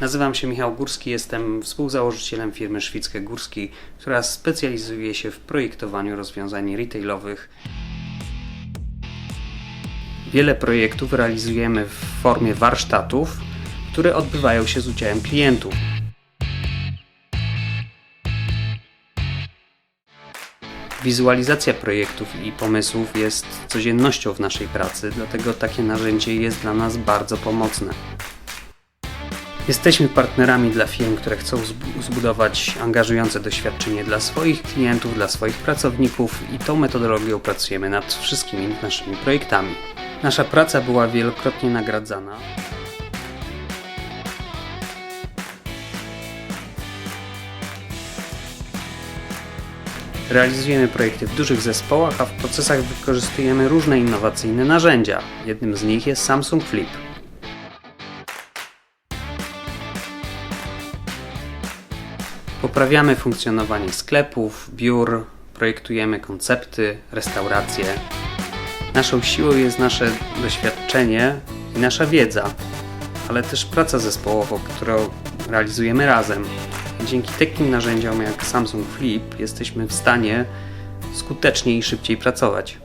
Nazywam się Michał Górski, jestem współzałożycielem firmy Szwickie Górski, która specjalizuje się w projektowaniu rozwiązań retailowych. Wiele projektów realizujemy w formie warsztatów, które odbywają się z udziałem klientów. Wizualizacja projektów i pomysłów jest codziennością w naszej pracy, dlatego takie narzędzie jest dla nas bardzo pomocne. Jesteśmy partnerami dla firm, które chcą zbu- zbudować angażujące doświadczenie dla swoich klientów, dla swoich pracowników i tą metodologią pracujemy nad wszystkimi naszymi projektami. Nasza praca była wielokrotnie nagradzana. Realizujemy projekty w dużych zespołach, a w procesach wykorzystujemy różne innowacyjne narzędzia. Jednym z nich jest Samsung Flip. Poprawiamy funkcjonowanie sklepów, biur, projektujemy koncepty, restauracje. Naszą siłą jest nasze doświadczenie i nasza wiedza, ale też praca zespołowa, którą realizujemy razem. Dzięki takim narzędziom jak Samsung Flip jesteśmy w stanie skuteczniej i szybciej pracować.